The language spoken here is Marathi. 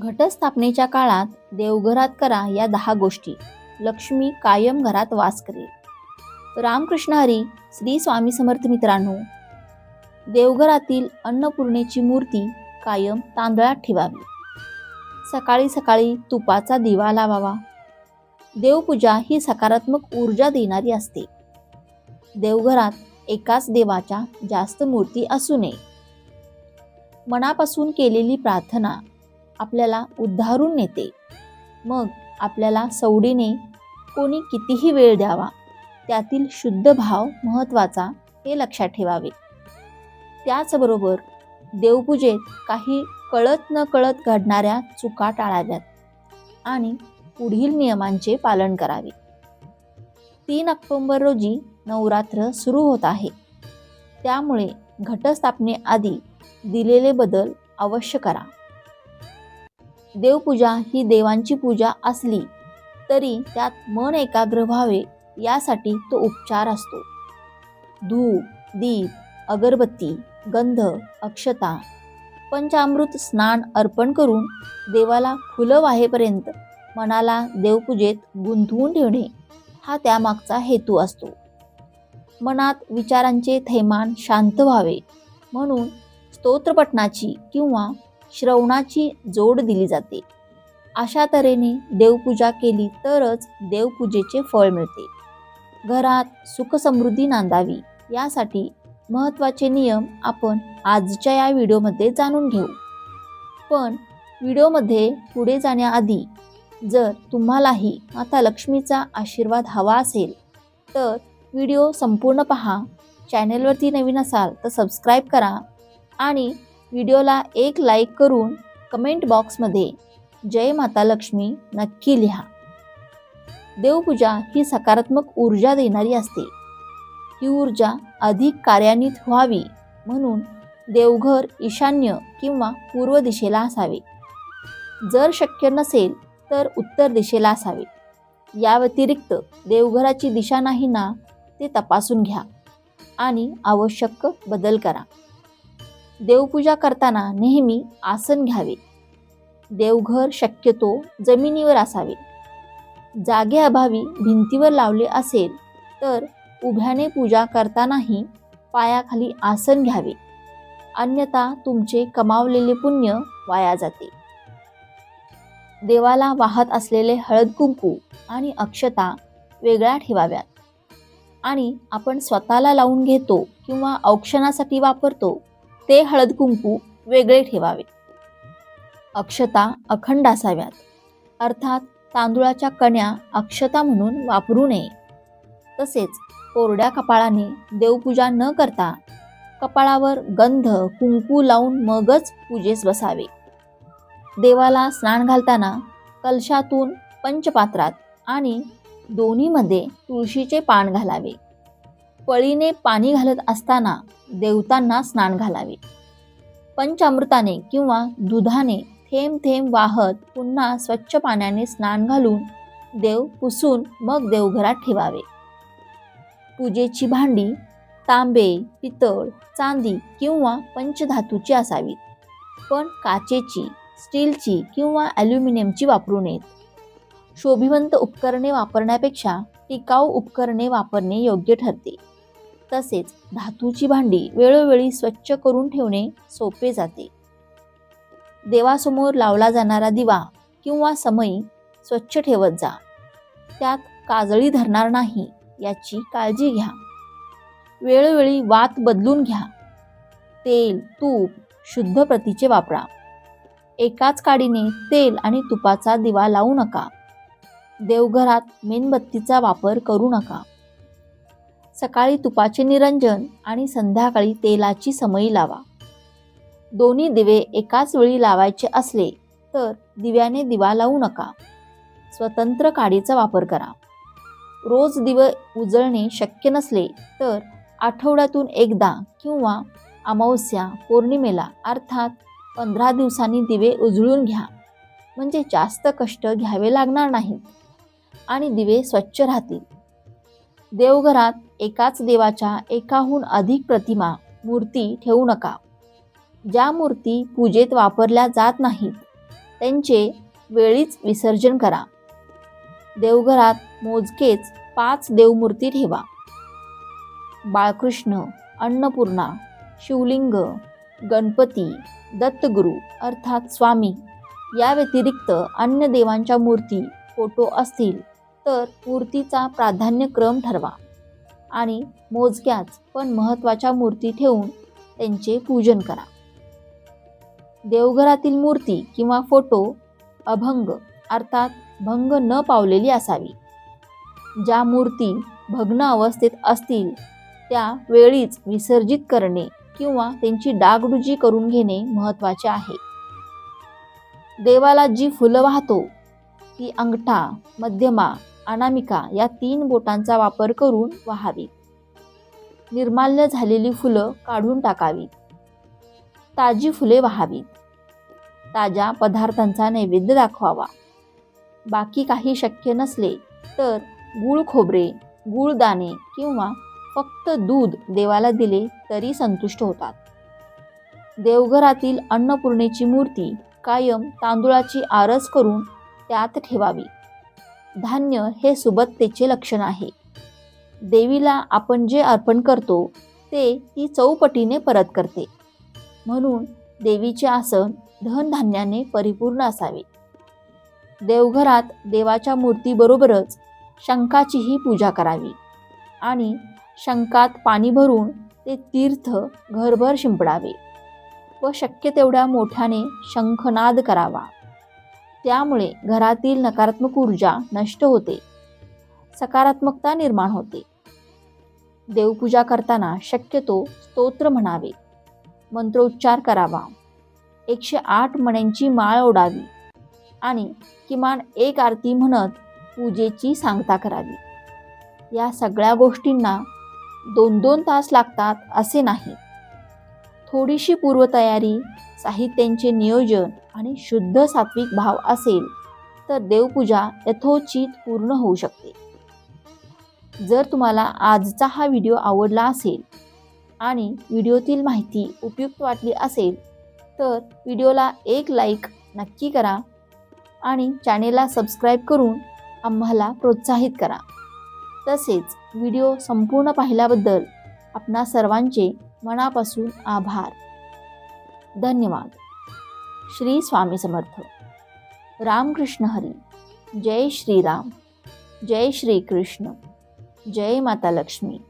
घटस्थापनेच्या काळात देवघरात करा या दहा गोष्टी. लक्ष्मी कायम घरात वास करेल. रामकृष्ण हरी श्री स्वामी समर्थ मित्रांनो देवघरातील अन्नपूर्णेची मूर्ती कायम तांदळात ठेवावी. सकाळी सकाळी तुपाचा दिवा लावावा. देवपूजा ही सकारात्मक ऊर्जा देणारी असते. देवघरात एकाच देवाच्या जास्त मूर्ती असू नये. मनापासून केलेली प्रार्थना आपल्याला उद्धारून नेते. मग आपल्याला सवडीने कोणी कितीही वेळ द्यावा त्यातील शुद्ध भाव महत्त्वाचा हे लक्षात ठेवावे. त्याचबरोबर देवपूजेत काही कळत न कळत घडणाऱ्या चुका टाळाव्यात आणि पुढील नियमांचे पालन करावे. तीन ऑक्टोंबर रोजी नवरात्र सुरू होत आहे. त्यामुळे घटस्थापनेआधी दिलेले बदल अवश्य करा. देवपूजा ही देवांची पूजा असली तरी त्यात मन एकाग्र व्हावे यासाठी तो उपचार असतो. धूप दीप अगरबत्ती गंध अक्षता पंचामृत स्नान अर्पण करून देवाला फुलं वाहेपर्यंत मनाला देवपूजेत गुंतवून ठेवणे हा त्यामागचा हेतू असतो. मनात विचारांचे थैमान शांत व्हावे म्हणून स्तोत्रपठणाची किंवा श्रवणाची जोड दिली जाते. अशा तऱ्हेने देवपूजा केली तरच देवपूजेचे फळ मिळते. घरात सुखसमृद्धी नांदावी यासाठी महत्त्वाचे नियम आपण आजच्या या व्हिडिओमध्ये जाणून घेऊ. पण व्हिडिओमध्ये पुढे जाण्याआधी जर तुम्हालाही माता लक्ष्मीचा आशीर्वाद हवा असेल तर व्हिडिओ संपूर्ण पहा. चॅनेलवरती नवीन असाल तर सबस्क्राईब करा आणि व्हिडिओला एक लाईक करून कमेंट बॉक्समध्ये जय माता लक्ष्मी नक्की लिहा. देवपूजा ही सकारात्मक ऊर्जा देणारी असते. ही ऊर्जा अधिक कार्यान्वित व्हावी म्हणून देवघर ईशान्य किंवा पूर्व दिशेला असावे. जर शक्य नसेल तर उत्तर दिशेला असावे. या व्यतिरिक्त देवघराची दिशा नाही ना ते तपासून घ्या आणि आवश्यक बदल करा. देवपूजा करताना नेहमी आसन घ्यावे. देवघर शक्यतो जमिनीवर असावे. जागेअभावी भिंतीवर लावले असेल तर उभ्याने पूजा करतानाही पायाखाली आसन घ्यावे. अन्यथा तुमचे कमावलेले पुण्य वाया जाते. देवाला वाहत असलेले हळद कुंकू आणि अक्षता वेगळ्या ठेवाव्यात. आणि आपण स्वतःला लावून घेतो किंवा औक्षणासाठी वापरतो ते हळद कुंकू वेगळे ठेवावे. अक्षता अखंड असाव्यात. अर्थात तांदुळाच्या कण्या अक्षता म्हणून वापरू नये. तसेच कोरड्या कपाळाने देवपूजा न करता कपाळावर गंध कुंकू लावून मगच पूजेस बसावे. देवाला स्नान घालताना कलशातून पंचपात्रात आणि दोन्हीमध्ये तुळशीचे पान घालावे. पळीने पाणी घालत असताना देवतांना स्नान घालावे. पंचामृताने किंवा दुधाने थेंब थेंब वाहत पुन्हा स्वच्छ पाण्याने स्नान घालून देव पुसून मग देवघरात ठेवावे. पूजेची भांडी तांबे पितळ चांदी किंवा पंचधातूची असावीत. पण काचेची स्टीलची किंवा ॲल्युमिनियमची वापरू नयेत. शोभिवंत उपकरणे वापरण्यापेक्षा टिकाऊ उपकरणे वापरणे योग्य ठरते. तसेच धातूची भांडी वेळोवेळी स्वच्छ करून ठेवणे सोपे जाते. देवासमोर लावला जाणारा दिवा किंवा समयी स्वच्छ ठेवत जा. त्यात काजळी धरणार नाही याची काळजी घ्या. वेळोवेळी वात बदलून घ्या. तेल तूप शुद्ध प्रतीचे वापरा. एकाच काडीने तेल आणि तुपाचा दिवा लावू नका. देवघरात मेणबत्तीचा वापर करू नका. सकाळी तुपाचे निरंजन आणि संध्याकाळी तेलाची समई लावा. दोन्ही दिवे एकाच वेळी लावायचे असले तर दिव्याने दिवा लावू नका. स्वतंत्र काडीचा वापर करा. रोज दिवे उजळणे शक्य नसले तर आठवड्यातून एकदा किंवा अमावस्या पौर्णिमेला अर्थात पंधरा दिवसांनी दिवे उजळून घ्या. म्हणजे जास्त कष्ट घ्यावे लागणार नाहीत आणि दिवे स्वच्छ राहतील. देवघरात एकाच देवाच्या एकाहून अधिक प्रतिमा मूर्ती ठेवू नका. ज्या मूर्ती पूजेत वापरल्या जात नाहीत त्यांचे वेळीच विसर्जन करा. देवघरात मोजकेच पाच देवमूर्ती ठेवा. बाळकृष्ण अन्नपूर्णा शिवलिंग गणपती दत्तगुरू अर्थात स्वामी या व्यतिरिक्त अन्य देवांच्या मूर्ती फोटो असतील तर मूर्तीचा प्राधान्यक्रम ठरवा. आणि मोजक्याच पण महत्त्वाच्या मूर्ती ठेवून त्यांचे पूजन करा. देवघरातील मूर्ती किंवा फोटो अभंग अर्थात भंग न पावलेली असावी. ज्या मूर्ती भग्न अवस्थेत असतील त्या वेळीच विसर्जित करणे किंवा त्यांची डागडुजी करून घेणे महत्त्वाचे आहे. देवाला जी फुलं वाहतो ती अंगठा मध्यमा अनामिका या तीन बोटांचा वापर करून वाहावी. निर्माल्य झालेली फुलं काढून टाकावीत ताजी फुले वाहावीत ताज्या पदार्थांचा नैवेद्य दाखवावा. बाकी काही शक्य नसले तर गूळ खोबरे गुळदाणे किंवा फक्त दूध देवाला दिले तरी संतुष्ट होतात. देवघरातील अन्नपूर्णेची मूर्ती कायम तांदुळाची आरस करून त्यात ठेवावी. धान्य हे सुबत्तेचे लक्षण आहे. देवीला आपण जे अर्पण करतो ते ती चौपटीने परत करते. म्हणून देवीचे आसन धनधान्याने परिपूर्ण असावे. देवघरात देवाच्या मूर्तीबरोबरच शंखाचीही पूजा करावी आणि शंखात पाणी भरून ते तीर्थ घरभर शिंपडावे व शक्य तेवढ्या मोठ्याने शंखनाद करावा. त्यामुळे घरातील नकारात्मक ऊर्जा नष्ट होते. सकारात्मकता निर्माण होते. देवपूजा करताना शक्यतो स्तोत्र म्हणावे. मंत्रोच्चार करावा. एकशे आठ मण्यांची माळ ओढावी आणि किमान एक आरती म्हणत पूजेची सांगता करावी. या सगळ्या गोष्टींना दोन दोन तास लागतात असे नाही. थोडीशी पूर्वतयारी साहित्यांचे नियोजन आणि शुद्ध सात्विक भाव असेल तर देवपूजा यथोचित पूर्ण होऊ शकते. जर तुम्हाला आजचा हा व्हिडिओ आवडला असेल आणि व्हिडिओतील माहिती उपयुक्त वाटली असेल तर व्हिडिओला एक लाईक नक्की करा आणि चॅनेलला सबस्क्राईब करून आम्हाला प्रोत्साहित करा. तसेच व्हिडिओ संपूर्ण पाहिल्याबद्दल आपणा सर्वांचे मनापासून आभार. धन्यवाद। श्री स्वामी समर्थ। रामकृष्ण हरी। जय श्री राम। जय श्री कृष्ण। जय माता लक्ष्मी।